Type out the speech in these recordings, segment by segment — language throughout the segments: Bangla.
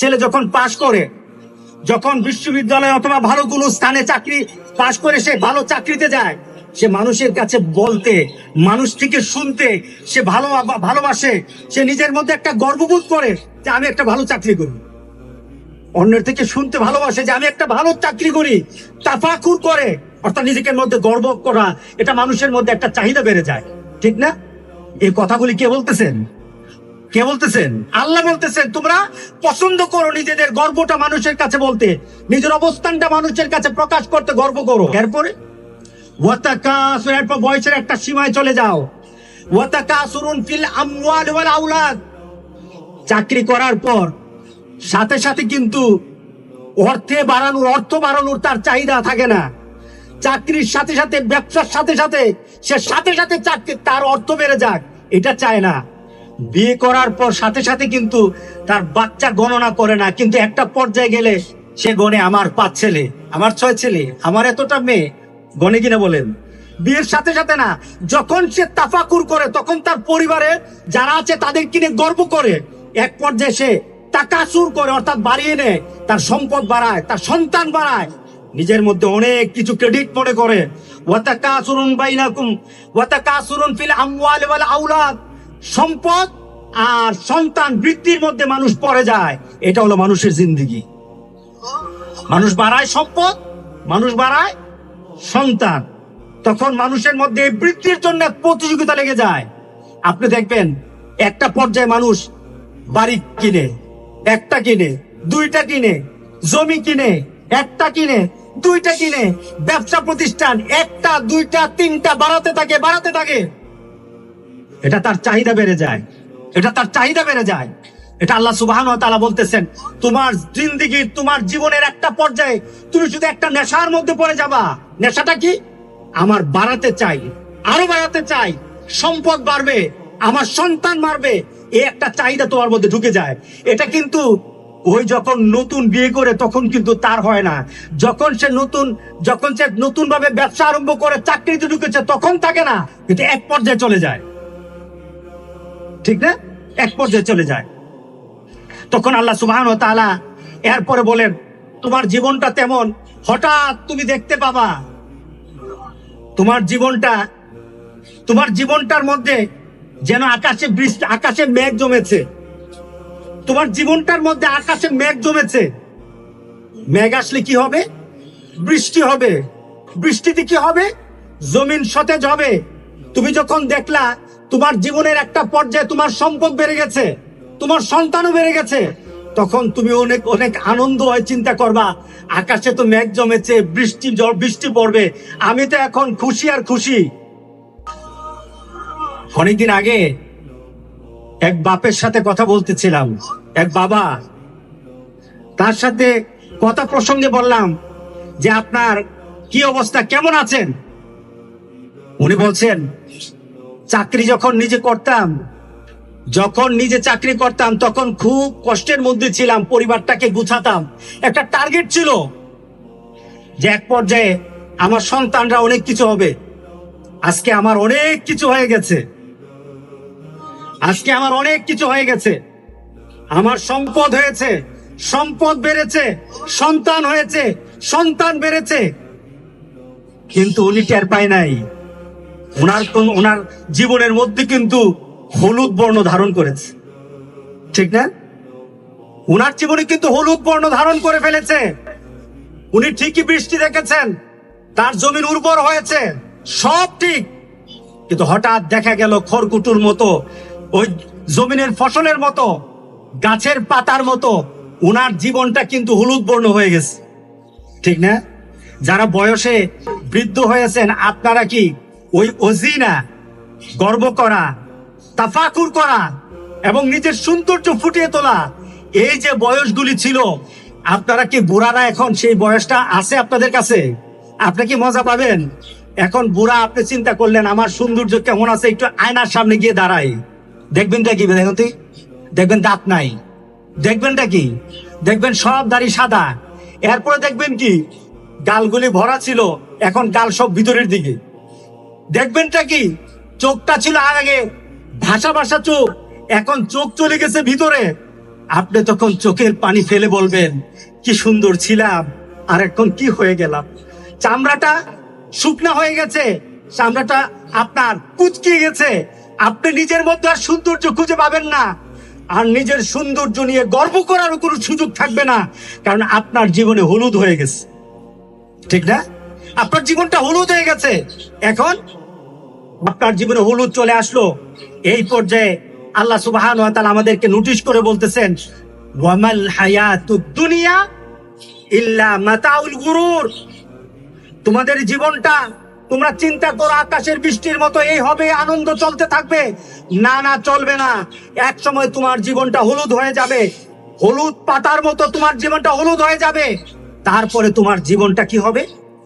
ছেলে যখন পাশ করে, যখন বিশ্ববিদ্যালয় অথবা ভালো কোনো স্থানে চাকরি পাশ করে সে ভালো চাকরিতে যায়, সে মানুষের কাছে বলতে, মানুষ থেকে শুনতে, সে ভালো ভালোবাসে, সে নিজের মধ্যে একটা গর্ববোধ করে যে আমি একটা ভালো চাকরি করি। অন্যের থেকে শুনতে ভালোবাসে যে আমি একটা ভালো চাকরি করি তাফাকুর করে, অর্থাৎ নিজেকে মধ্যে গর্ব করা, এটা মানুষের মধ্যে একটা চাহিদা বেড়ে যায়। ঠিক না? এই কথাগুলি কে বলতেছেন? কে বলতেছেন? আল্লাহ বলতেছেন, তোমরা পছন্দ করো নিজেদের গর্বটা মানুষের কাছে বলতে। নিজের অবস্থানটা মানুষের কাছে প্রকাশ করতে গর্ব করো। এরপরে বয়সের একটা সীমায় চলে যাও। ফিল আমওয়াল ওয়াল চাকরি করার পর, সাথে সাথে কিন্তু অর্থে বাড়ানোর, অর্থ বাড়ানোর তার চাহিদা থাকে না। চাকরির সাথে সাথে, ব্যবসার সাথে সাথে, সে সাথে সাথে চাকরি তার অর্থ বেড়ে যাক। এটা চায় না। বিয়ে করার পর সাথে সাথে কিন্তু তার বাচ্চা গণনা করে না। কিন্তু একটা পর্যায়ে গেলে সে গণে আমার পাঁচ ছেলে, আমার ছয় ছেলে, আমার এতটা মেয়ে। গণে কিনা বলেন? বিয়ের সাথে সাথে না, যখন সে তাফাকুর করে, তখন তার পরিবারে যারা আছে তাদের কিনে গর্ব করে। এক পর্যায়ে সে টাকাসুর করে, অর্থাৎ বাড়িয়ে নেয়, তার সম্পদ বাড়ায়, তার সন্তান বাড়ায়। নিজের মধ্যে অনেক কিছু ক্রেডিট মনে করে। ওয়াতাকাসুরুন বাইনাকুম, ওয়াতাকাসুরুন ফিল আমওয়াল ওয়াল আওলাদ সম্পদ আর সন্তান বৃত্তির মধ্যে মানুষ পড়ে যায়, এটা হলো মানুষের জিন্দগি। মানুষ বাড়ায় সম্পদ, মানুষ বাড়ায় সন্তান। তখন মানুষের মধ্যে বৃত্তির জন্য প্রতিযোগিতা লেগে যায়। আপনি দেখবেন, একটা পর্যায়ে মানুষ বাড়ি কিনে, একটা কিনে, দুইটা কিনে, জমি কিনে, একটা কিনে, দুইটা কিনে, ব্যবসা প্রতিষ্ঠান, একটা, দুইটা, তিনটা, বাড়াতে থাকে বাড়াতে থাকে। এটা তার চাহিদা বেড়ে যায়। এটা তার চাহিদা বেড়ে যায়। এটা আল্লাহ সুবাহান তালা বলতেছেন, তোমার জিন্দিগি, তোমার জীবনের একটা পর্যায়ে তুমি শুধু একটা নেশার মধ্যে পড়ে যাবা। নেশাটা কি? আমার বাড়াতে চাই, আরও বাড়াতে চাই, সম্পদ বাড়বে, আমার সন্তান মারবে এই একটা চাহিদা তোমার মধ্যে ঢুকে যায়। এটা কিন্তু ওই যখন নতুন বিয়ে করে তখন কিন্তু তার হয় না। যখন সে নতুন, যখন সে নতুন ভাবে ব্যবসা আরম্ভ করে, চাকরিতে ঢুকেছে, তখন থাকে না, কিন্তু এক পর্যায়ে চলে যায়। ঠিক না? এক পর্যায়ে চলে যায়। তখন আল্লাহ সুবহান ও তাআলা এরপরে বলেন, তোমার জীবনটা তেমন, হঠাৎ তুমি দেখতে পাবা। তোমার জীবনটা, তোমার জীবনটার মধ্যে যেন আকাশে বৃষ্টি, আকাশে মেঘ জমেছে। তোমার জীবনটার মধ্যে আকাশে মেঘ জমেছে। মেঘ আসলে কি হবে? বৃষ্টি হবে। বৃষ্টিতে কি হবে? জমিন সতেজ হবে। তুমি যখন দেখলা তোমার জীবনের একটা পর্যায়ে তোমার সম্পদ বেড়ে গেছে, তোমার সন্তানও বেড়ে গেছে, তখন তুমি অনেক অনেক আনন্দ হয় চিন্তা করবা, আকাশে তো মেঘ জমেছে, বৃষ্টি জল বৃষ্টি পড়বে, আমি তো এখন খুশি আর খুশি। অনেকদিন আগে এক বাপের সাথে কথা বলতেছিলাম, এক বাবা, তার সাথে কথা প্রসঙ্গে বললাম যে, আপনার কি অবস্থা? কেমন আছেন? উনি বলছেন চাকরি যখন নিজে করতাম, যখন নিজে চাকরি করতাম, তখন খুব কষ্টের মধ্যে ছিলাম, পরিবারটাকে গুছাতাম। একটা টার্গেট ছিল যে এক পর্যায়ে আমার সন্তানরা অনেক কিছু হবে। আজকে আমার অনেক কিছু হয়ে গেছে। আজকে আমার অনেক কিছু হয়ে গেছে। আমার সম্পদ হয়েছে, সম্পদ বেড়েছে, সন্তান হয়েছে, সন্তান বেড়েছে। কিন্তু উনি টের পায় নাই। ওনার ওনার জীবনের মধ্যে কিন্তু হলুদ বর্ণ ধারণ করেছে। ঠিক না? ওনার জীবনে কিন্তু হলুদ বর্ণ ধারণ করে ফেলেছে। উনি ঠিকই বৃষ্টি দেখেছেন, তার জমির উর্বর হয়েছে, সব ঠিক। কিন্তু হঠাৎ দেখা গেল খড়কুটুর মতো, ওই জমিনের ফসলের মতো, গাছের পাতার মতো, ওনার জীবনটা কিন্তু হলুদ বর্ণ হয়ে গেছে। ঠিক না? যারা বয়সে বৃদ্ধ হয়েছেন, আপনারা কি ওই অজিনা, গর্ব করা, তাফাকুর করা এবং নিজের সৌন্দর্য ফুটিয়ে তোলা। এই যে বয়সগুলি ছিল, আপনারা কি বুড়ারা এখন সেই বয়সটা আছে আপনাদের কাছে? আপনি কি মজা পাবেন? এখন বুড়া আপনি চিন্তা করলেন, আমার সৌন্দর্য কেমন আছে? একটু আয়নার সামনে গিয়ে দাঁড়াই। দেখবেন কি দেখুন দেখবেন দাঁত নাই। দেখবেনটা কি? দেখবেন সব দাড়ি সাদা। এরপরে দেখবেন কি? গালগুলি ভরা ছিল, এখন গাল সব ভিতরের দিকে। দেখবেনটা কি? চোখটা ছিল আগে। ভাষা ভাষা চোখ। এখন চোখ চলে গেছে ভিতরে। আপনি তখন চোখের পানি ফেলে বলবেন, কি সুন্দর ছিলাম, আর এখন কি হয়ে গেলাম? চামড়াটা শুকনা হয়ে গেছে। চামড়াটা আপনার কুচকিয়ে গেছে। আপনি নিজের মধ্যে আর সৌন্দর্য খুঁজে পাবেন না। আর নিজের সৌন্দর্য নিয়ে গর্ব করারও কোনো সুযোগ থাকবে না, কারণ আপনার জীবনে হলুদ হয়ে গেছে। ঠিক না? আপনার জীবনটা হলুদ হয়ে গেছে। এখন আপনার জীবনে হলুদ চলে আসলো। এই পর্যায়ে আল্লাহ সুবহান আমাদেরকে নোটিশ করে বলতেছেন, ওয়ামাল হায়াতুদ দুনিয়া ইল্লা মাতাউল গুরুর। তোমাদের জীবনটা, তোমরা চিন্তা করো, আকাশের বৃষ্টির মতো এই হবে, আনন্দ চলতে থাকবে। না না, চলবে না। এক সময় তোমার জীবনটা হলুদ হয়ে যাবে। হলুদ পাতার মতো তোমার জীবনটা হলুদ হয়ে যাবে। তারপরে তোমার জীবনটা কি হবে?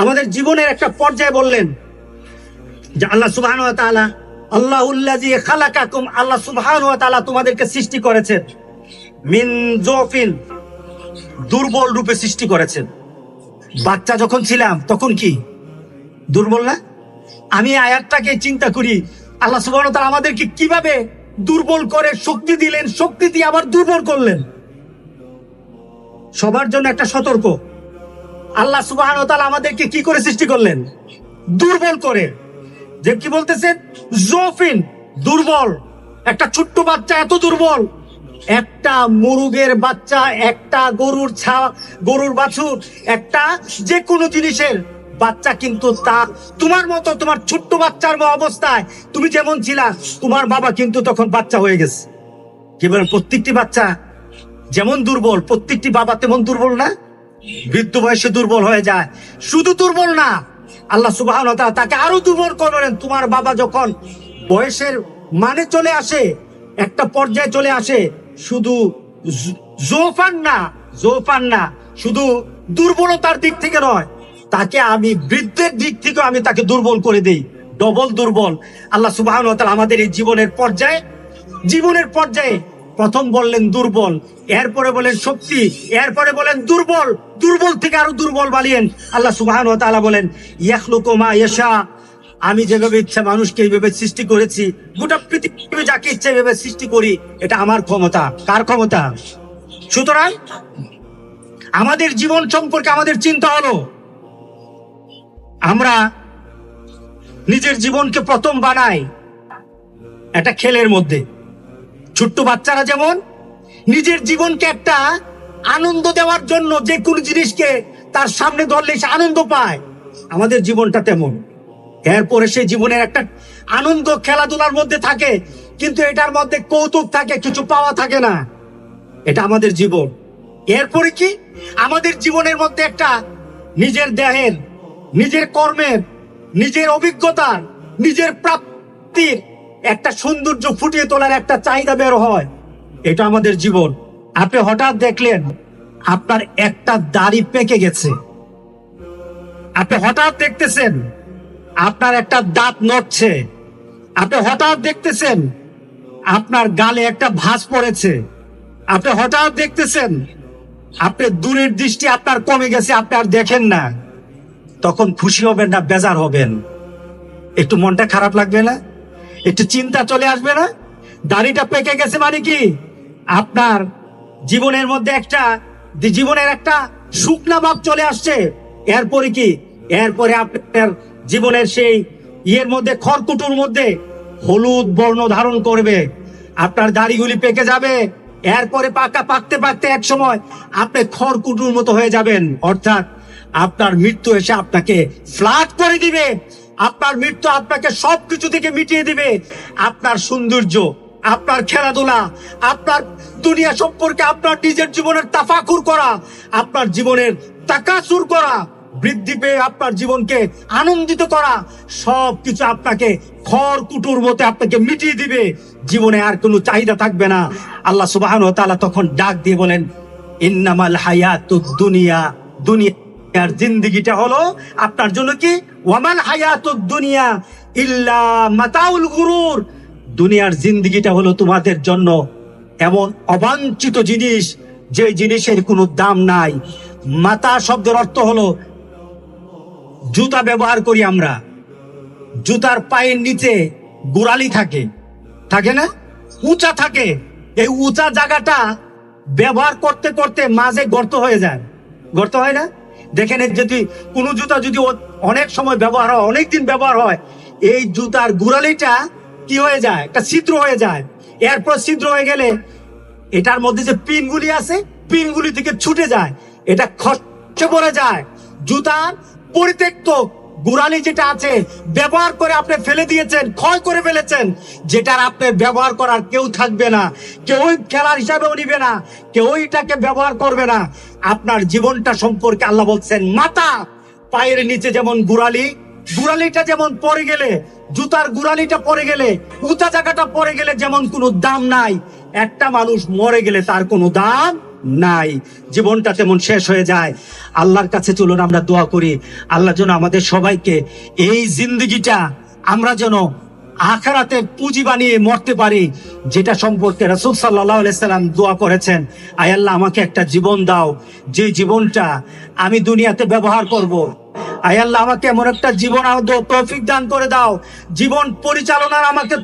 আমাদের জীবনের একটা পর্যায়ে বললেন যে আল্লাহ তাআলা আল্লাহুল্লাযী খালাকাকুম আল্লাহ তাআলা তোমাদেরকে সৃষ্টি করেছেন। মিন জোফিন দুর্বল রূপে সৃষ্টি করেছেন। বাচ্চা যখন ছিলাম, তখন কি? দুর্বল না? আমি আয়াতটাকে চিন্তা করি, আল্লাহ সুবাহ আমাদেরকে কীভাবে দুর্বল করে শক্তি দিলেন, শক্তি দিয়ে আবার দুর্বল করলেন? সবার জন্য একটা সতর্ক। আল্লাহ সুবাহ আমাদেরকে কি করে সৃষ্টি করলেন? দুর্বল করে। যে কি বলতেছেন জোফিন, দুর্বল। একটা ছোট্ট বাচ্চা এত দুর্বল। একটা মুরুগের বাচ্চা, একটা গরুর ছা, গরুর বাছুর, একটা যে কোনো জিনিসের। বাচ্চা কিন্তু তা, তোমার মতো তোমার ছোট্ট বাচ্চার অবস্থায় তুমি যেমন ছিলা, তোমার বাবা কিন্তু তখন বাচ্চা হয়ে গেছে। কি বলেন, প্রত্যেকটি বাচ্চা যেমন দুর্বল, প্রত্যেকটি বাবা তেমন দুর্বল না? বৃদ্ধ বয়সে দুর্বল হয়ে যায়। শুধু দুর্বল না, আল্লাহ সুবাহ তাকে আরও দুর্বল করবেন তোমার বাবা যখন বয়সের মানে চলে আসে, একটা পর্যায়ে চলে আসে, শুধু জোফান না জোফান না, শুধু দুর্বলতার দিক থেকে নয়, তাকে আমি বৃদ্ধের দিক থেকে আমি তাকে দুর্বল করে দেই, ডবল দুর্বল। আল্লাহ সুবাহ আমাদের এই জীবনের পর্যায়ে জীবনের পর্যায়ে প্রথম বললেন দুর্বল, এরপরে বলেন শক্তি, এরপরে বলেন দুর্বল। দুর্বল থেকে আরও দুর্বল বানিয়েন। আল্লাহ সুবাহান ও তাআলা বলেন, ইয়াখলুকু ইয়াশা। আমি যেভাবে ইচ্ছা মানুষকে এইভাবে সৃষ্টি করেছি, গোটা পৃথিবী যাকে ইচ্ছা এইভাবে সৃষ্টি করি, এটা আমার ক্ষমতা। কার ক্ষমতা? সুতরাং আমাদের জীবন সম্পর্কে আমাদের চিন্তা হলো, আমরা নিজের জীবনকে প্রথম বানাই একটা খেলের মধ্যে। ছোট্ট বাচ্চারা যেমন, নিজের জীবনকে একটা আনন্দ দেওয়ার জন্য যে কোনো জিনিসকে তার সামনে ধরলে সে আনন্দ পায়, আমাদের জীবনটা তেমন। এরপরে সে জীবনের একটা আনন্দ খেলাধুলার মধ্যে থাকে, কিন্তু এটার মধ্যে কৌতুক থাকে, কিছু পাওয়া থাকে না। এটা আমাদের জীবন। এরপরে কি? আমাদের জীবনের মধ্যে একটা নিজের দেহের, নিজের কর্মের, নিজের অভিজ্ঞতার, নিজের প্রাপ্তির একটা সৌন্দর্য ফুটিয়ে তোলার একটা চাহিদা বের হয়। এটা আমাদের জীবন। আপনি হঠাৎ দেখলেন আপনার একটা দাড়ি পেকে গেছে। আপনি হঠাৎ দেখতেছেন আপনার একটা দাঁত নড়ছে। আপনি হঠাৎ দেখতেছেন আপনার গালে একটা ভাঁজ পড়েছে। আপনি হঠাৎ দেখতেছেন আপনি দূরের দৃষ্টি আপনার কমে গেছে, আপনি আর দেখেন না। তখন খুশি হবেন না, বেজার হবেন। একটু মনটা খারাপ লাগবে না? একটু চিন্তা চলে আসবে না? দাড়িটা পেকে গেছে মানে কি? আপনার জীবনের মধ্যে একটা জীবনের একটা শুকনা ভাব চলে আসছে। এরপরে কি? এরপরে আপনার জীবনের সেই ইয়ের মধ্যে, খড়কুটুর মধ্যে হলুদ বর্ণ ধারণ করবে। আপনার দাড়িগুলি পেকে যাবে। এরপরে পাকা পাকতে পাকতে এক সময় আপনি খড়কুটুর মতো হয়ে যাবেন। অর্থাৎ আপনার মৃত্যু এসে আপনাকে ফ্লাট করে দিবে। আপনার মৃত্যু আপনাকে সবকিছু থেকে মিটিয়ে দিবে। আপনার সৌন্দর্য আপনার খেলাধুলা, আপনার দুনিয়া সম্পর্কে আপনার নিজের জীবনের তাফাকুর করা, আপনার জীবনের তাকাসুর করা, বৃদ্ধি পেয়ে আপনার জীবনকে আনন্দিত করা সব কিছু আপনাকে খড় কুটুর মতে আপনাকে মিটিয়ে দিবে। জীবনে আর কোনো চাহিদা থাকবে না। আল্লাহ সুবাহ তাআলা তখন ডাক দিয়ে বলেন, ইন্নামাল হায়াতুদ দুনিয়া। দুনিয়ার জিন্দিগিটা হলো আপনার জন্য কি? ওয়ামাল হায়াতুদ দুনিয়া ইল্লা মাতাউল গুরুর। দুনিয়ার জিন্দিগিটা হলো তোমাদের জন্য এমন অবাঞ্ছিত জিনিস, যে জিনিসের কোনো দাম নাই। মাতা শব্দের অর্থ হলো জুতা ব্যবহার করি আমরা। জুতার পায়ের নিচে গোড়ালি থাকে। থাকে না? উঁচা থাকে। এই উঁচা জায়গাটা ব্যবহার করতে করতে মাঝে গর্ত হয়ে যায়। গর্ত হয় না? দেখেন যদি কোনো জুতা যদি অনেক সময় ব্যবহার হয় অনেক দিন ব্যবহার হয়, এই জুতার গোড়ালিটা কি হয়ে যায়? একটা ছিদ্র হয়ে যায়। এরপর ছিদ্র হয়ে গেলে এটার মধ্যে যে পিনগুলি আছে, পিনগুলি থেকে ছুটে যায়। এটা খসে পড়ে যায়। জুতার পরিত্যক্ত গুড়ালি যেটা আছে, ব্যবহার করে আপনি ফেলে দিয়েছেন, ক্ষয় করে ফেলেছেন, যেটার আপনার ব্যবহার করার কেউ থাকবে না। কেউই খেলার হিসাবেও নিবে না। কেউই এটাকে ব্যবহার করবে না। আপনার জীবনটা সম্পর্কে আল্লাহ বলছেন, মাতা, পায়ের নিচে যেমন গুড়ালি, গুড়ালিটা যেমন পড়ে গেলে জুতার গুড়ালিটা পরে গেলে, উঁচা জায়গাটা পরে গেলে যেমন কোনো দাম নাই, একটা মানুষ মরে গেলে তার কোনো দাম নাই জীবনটা তেমন শেষ হয়ে যায় আল্লাহর কাছে চলুন আমরা দোয়া করি, আল্লাহ যেন আমাদের সবাইকে এই জিন্দগিটা আমরা যেন আখারাতে পুঁজি বানিয়ে মরতে পারি, যেটা সম্পর্কে রাসুল সাল্লাহ সাল্লাম দোয়া করেছেন, আয় আল্লাহ, আমাকে একটা জীবন দাও যে জীবনটা আমি দুনিয়াতে ব্যবহার করব। আয় আল্লাহ আমাকে এমন একটা জীবন তৌফিক দান করে দাও। জীবন পরিচালনার আমাকে